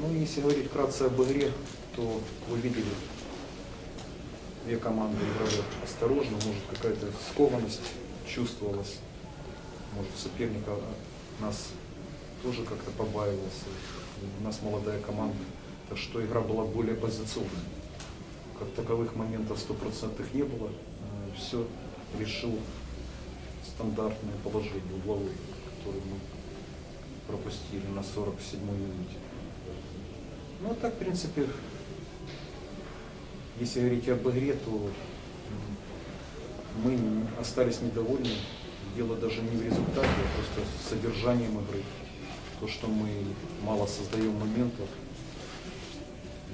Ну, если говорить вкратце об игре, то вы видели, две команды играли осторожно, может какая-то скованность чувствовалась, может соперника нас тоже как-то побаивался. У нас молодая команда, так что игра была более позиционной. Как таковых моментов стопроцентных не было. Все решил стандартное положение угловое, которое мы пропустили на 47-й минуте. Ну, так, в принципе, если говорить об игре, то мы остались недовольны. Дело даже не в результате, а просто содержанием игры. То, что мы мало создаем моментов,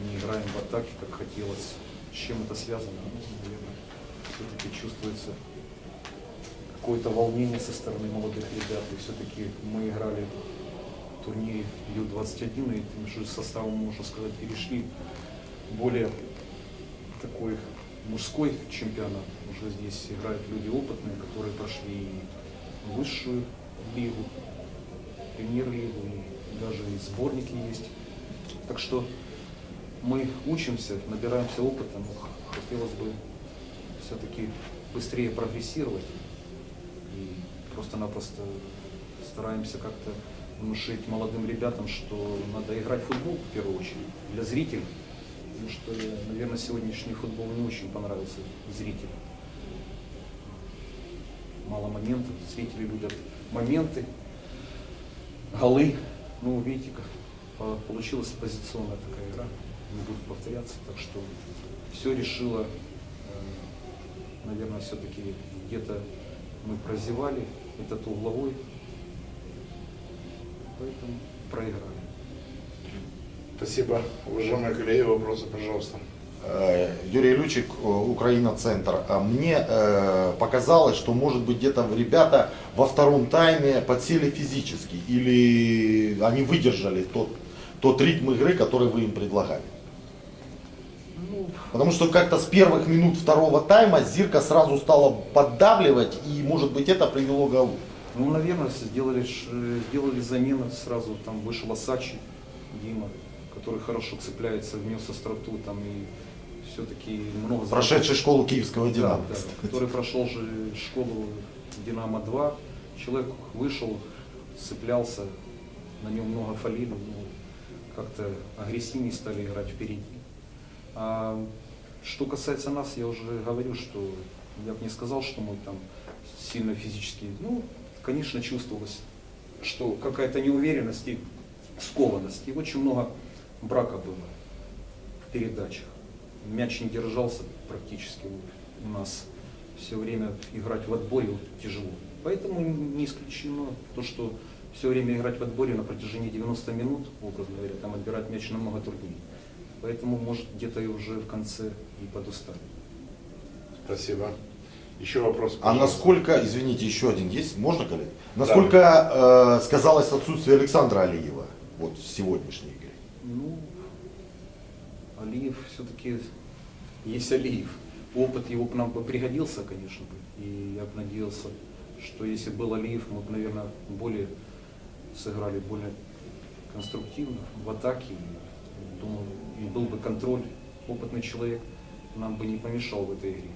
не играем в атаке, как хотелось. С чем это связано? Ну, наверное, все-таки чувствуется какое-то волнение со стороны молодых ребят. И все-таки мы играли турнире Ю-21, и тем же составом, можно сказать, перешли более такой мужской чемпионат. Уже здесь играют люди опытные, которые прошли высшую лигу, премьер-лигу, и даже и сборники есть. Так что мы учимся, набираемся опыта, но хотелось бы все-таки быстрее прогрессировать и просто-напросто стараемся как-то внушить молодым ребятам, что надо играть в футбол в первую очередь для зрителей, потому что, наверное, сегодняшний футбол не очень понравился зрителям. Мало моментов, зрители любят моменты, голы. Ну, видите, как по- получилась позиционная такая игра, не будет повторяться, так что все решило, э, наверное, все-таки где-то мы прозевали этот угловой, поэтому проиграли. Спасибо. Уважаемые коллеги, вопросы, пожалуйста. Э, Юрий Лючик, Украина-центр. А Мне э, показалось, что может быть где-то ребята во втором тайме подсели физически или они выдержали тот, тот ритм игры, который вы им предлагали. Ну, Потому что как-то с первых минут второго тайма Зирка сразу стала поддавливать и может быть это привело к голу. Ну, наверное, сделали, сделали замену, сразу там вышел Асачи, Дима, который хорошо цепляется, внес остроту там и все-таки много Прошедший школу киевского Да, Динамо. да, который прошел же школу Динамо-2. Человек вышел, цеплялся, на нем много фалили, ну, как-то агрессивнее стали играть впереди. А что касается нас, я уже говорю, что я бы не сказал, что мы там сильно физически, ну, конечно, чувствовалось, что какая-то неуверенность и скованность. И очень много брака было в передачах. Мяч не держался практически у нас. Все время играть в отборе тяжело. Поэтому не исключено то, что все время играть в отборе на протяжении 90 минут, образно говоря, там отбирать мяч намного труднее. Поэтому, может, где-то и уже в конце и подустали. Спасибо. Еще вопрос. А пожалуйста. насколько, извините, еще один есть, можно, коллеги? Насколько э, сказалось отсутствие Александра Алиева вот в сегодняшней игре? Ну, Алиев все-таки есть Алиев. Опыт его к нам бы пригодился, конечно бы. И я бы надеялся, что если был Алиев, мы бы, наверное, более сыграли более конструктивно в атаке. Думаю, и был бы контроль. Опытный человек нам бы не помешал в этой игре.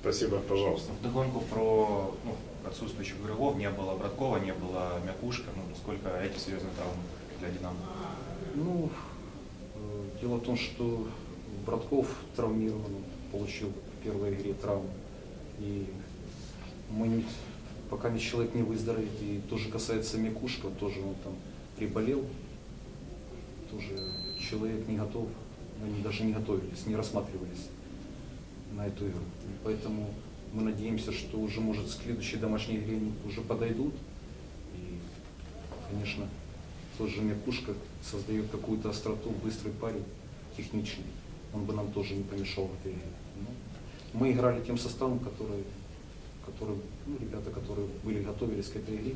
Спасибо, пожалуйста. Вдогонку про ну, отсутствующих игроков не было Браткова, не было Мякушка. Ну, насколько эти серьезные травмы для Динамо? Ну, э, дело в том, что Братков травмирован, получил в первой игре травму. И мы не, пока не человек не выздоровеет, и то же касается Микушка, тоже он там приболел, тоже человек не готов, они даже не готовились, не рассматривались на эту игру. И поэтому мы надеемся, что уже, может, домашней игре они уже подойдут. И, конечно, тот же Меркушка создает какую-то остроту, быстрый парень, техничный. Он бы нам тоже не помешал в этой игре. Но мы играли тем составом, который, который ну, ребята, которые были готовились к этой игре.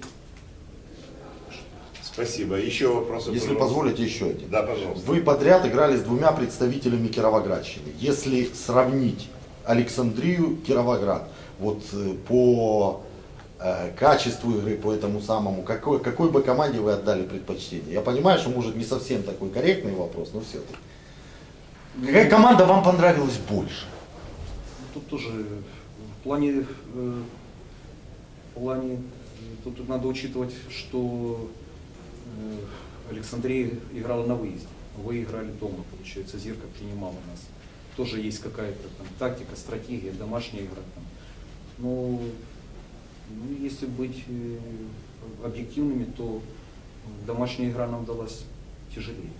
Спасибо. Еще вопросы, Если пожалуйста. позволите, еще один. Да, пожалуйста. Вы подряд играли с двумя представителями Кировоградщины. Если сравнить Александрию, Кировоград, вот э, по э, качеству игры, по этому самому, какой, какой бы команде вы отдали предпочтение? Я понимаю, что может не совсем такой корректный вопрос, но все-таки. Какая команда вам понравилась больше? Тут тоже в плане, э, в плане э, тут надо учитывать, что э, Александрия играла на выезде. Вы играли дома, получается, Зирка принимала нас. Тоже есть какая-то там тактика, стратегия, домашняя игра. Там. Но ну, если быть э, объективными, то домашняя игра нам далась тяжелее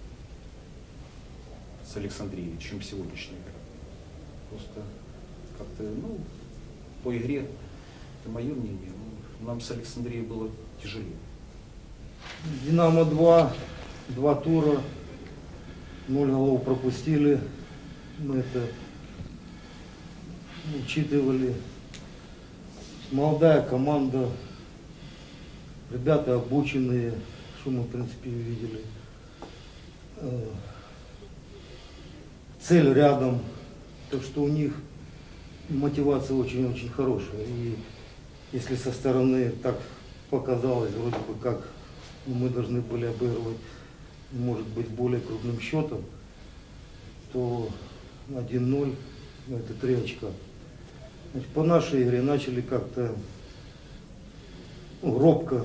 с Александрией, чем сегодняшняя игра. Просто как-то, ну, по игре, это мое мнение, ну, нам с Александрией было тяжелее. Динамо 2, два тура, ноль голов пропустили. Мы это учитывали. Молодая команда, ребята обученные, что мы в принципе видели. Э, Цель рядом, так что у них мотивация очень-очень хорошая. И если со стороны так показалось, вроде бы как ну, мы должны были обыгрывать, может быть, более крупным счетом, то 1-0, ну, это 3 очка. Значит, по нашей игре начали как-то ну, робко.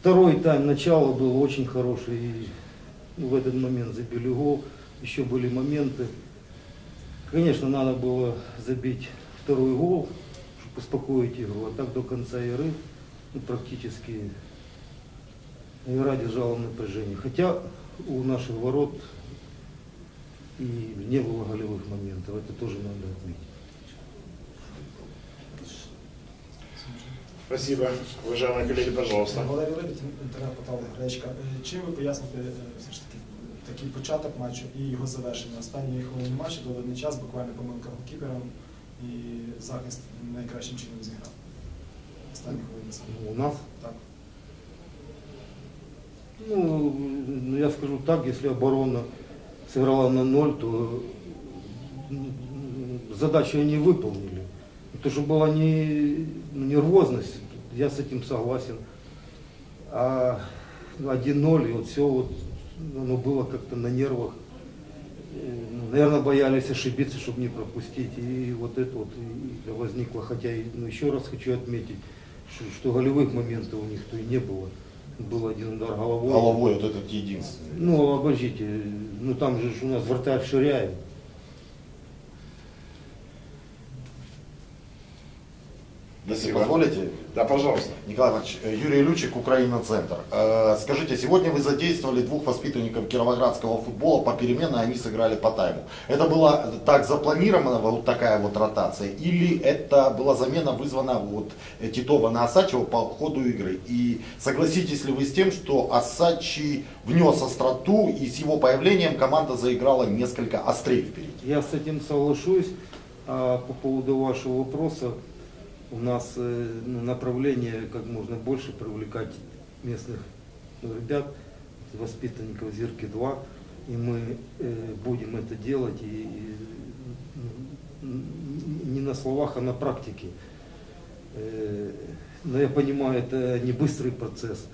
Второй тайм, начало было очень хорошее, и в этот момент забили гол. Еще были моменты. Конечно, надо было забить второй гол, чтобы успокоить игру. А так до конца игры ну, практически игра держала в напряжении. Хотя у наших ворот и не было голевых моментов. Это тоже надо отметить. Спасибо. Уважаемые коллеги, пожалуйста. Валерій Лебідь, інтернет-портал Гречка. Е, Чим ви поясните е, все ж таки такий початок матчу і його завершення? Останні хвилини матчу, доведений час, буквально помилка голкіпера і захист найкращим чином зіграв. Останні хвилини саме. У нас Так. Ну, ну, я скажу так, если оборона сыграла на ноль, то задачу они выполнили. То, что была не, ну, нервозность, я с этим согласен. А 1-0, и вот все вот, оно было как-то на нервах. Наверное, боялись ошибиться, чтобы не пропустить. И вот это вот возникло. Хотя, ну, еще раз хочу отметить, что, что голевых моментов у них то и не было. Был один удар головой. Головой вот этот единственный. Ну, обождите, ну там же ж у нас вратарь Ширяев. Если Спасибо. позволите, Да, пожалуйста. Николай Иванович, э, Юрий Лючик, Украина-центр. Э, Скажите, сегодня вы задействовали двух воспитанников кировоградского футбола по перемене, они сыграли по тайму. Это было так запланировано, вот такая вот ротация, или это была замена вызвана вот э, Титова на Осачева по ходу игры? И согласитесь ли вы с тем, что Осачи внес остроту, и с его появлением команда заиграла несколько острее впереди? Я с этим соглашусь. А по поводу вашего вопроса, у нас э, ну, направление как можно больше привлекать местных ну, ребят, воспитанников Зирки-2, и мы э, будем это делать и, м, не на словах, а на практике. Э, Но я понимаю, это не быстрый процесс,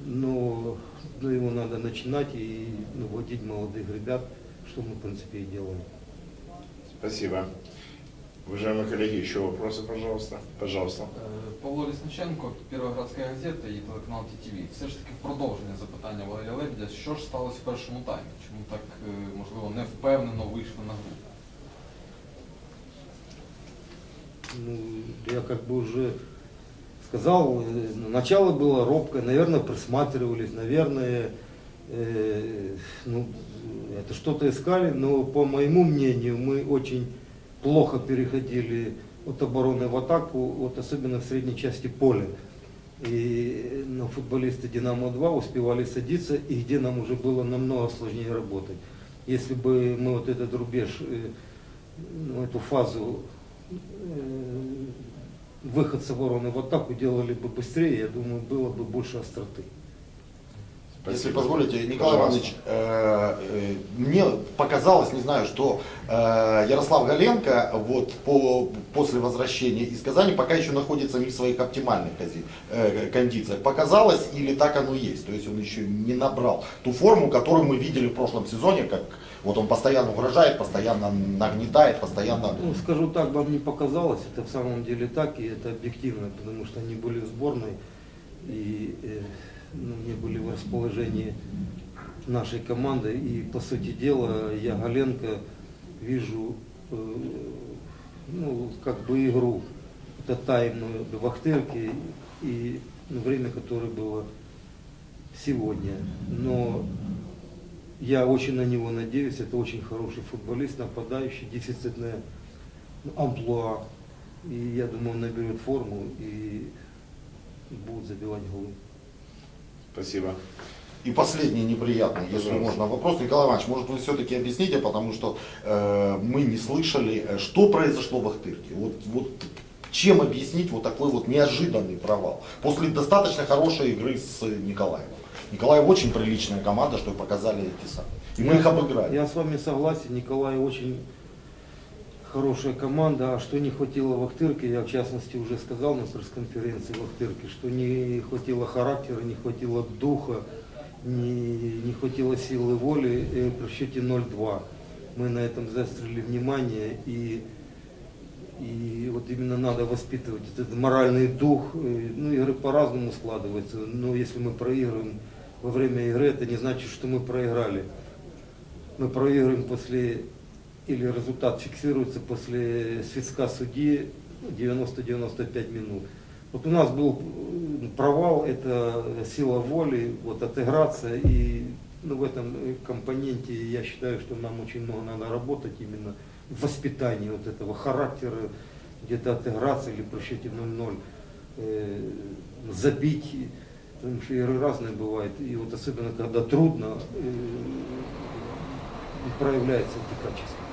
но, но его надо начинать и ну, вводить молодых ребят, что мы в принципе и делаем. Спасибо. Уважаемые коллеги, еще вопросы, пожалуйста. Пожалуйста. Е, Павло Лісниченко, Кіровоградська газета і телеканал ТТВ. Все ж таки в продовження запитання Валерія Лебедя, що ж сталося в першому таймі? Чому так, е, можливо, невпевнено вийшли на гру? Ну, я как бы уже сказал, э, ну, начало было робкое, наверное, присматривались, наверное, э, ну, это что-то искали, но по моему мнению мы очень плохо переходили от обороны в атаку, вот особенно в средней части поля. И ну, футболисты Динамо-2 успевали садиться, и где нам уже было намного сложнее работать. Если бы мы вот этот рубеж, э, ну, эту фазу э, выход с обороны в атаку делали бы быстрее, я думаю, было бы больше остроты. Если позволите, Николай Пожалуйста. Иванович, э, э, мне показалось, не знаю, что э, Ярослав Галенко вот по, после возвращения из Казани пока еще находится не в своих оптимальных кози- э, кондициях. Показалось или так оно есть? То есть он еще не набрал ту форму, которую мы видели в прошлом сезоне, как вот он постоянно угрожает, постоянно нагнетает, постоянно... Ну, скажу так, вам не показалось, это в самом деле так, и это объективно, потому что они были в сборной, и э, ну, не были в расположении нашей команды. И, по сути дела, я Галенко вижу, э, ну, как бы игру, это тайм в Ахтырке и ну, время, которое было сегодня. Но я очень на него надеюсь. Это очень хороший футболист, нападающий, дефицитное амплуа. И я думаю, он наберет форму и будет забивать голы. Спасибо. И последний неприятный, если Пожалуйста. можно, вопрос. Николай Иванович, может вы все-таки объясните, потому что э, мы не слышали, э, что произошло в Ахтырке. Вот, вот чем объяснить вот такой вот неожиданный провал? После достаточно хорошей игры с Николаевым. Николаев очень приличная команда, что показали эти сами. И мы их обыграли. Я с вами согласен, Николай очень хорошая команда. А что не хватило в Ахтырке, я в частности уже сказал на пресс-конференции в Ахтырке, что не хватило характера, не хватило духа, не, не хватило силы воли при счете 0-2. Мы на этом заострили внимание и и вот именно надо воспитывать этот моральный дух. Ну, игры по-разному складываются. Но если мы проигрываем во время игры, это не значит, что мы проиграли. Мы проигрываем после, или результат фиксируется после свистка судьи 90-95 минут. Вот у нас был э, провал, это сила воли, вот отыграться, и ну, в этом компоненте я считаю, что нам очень много надо работать именно в воспитании вот этого характера, где-то отыграться или при счете 0-0 э, забить, потому что игры разные бывают, и вот особенно когда трудно, э, проявляются эти качества.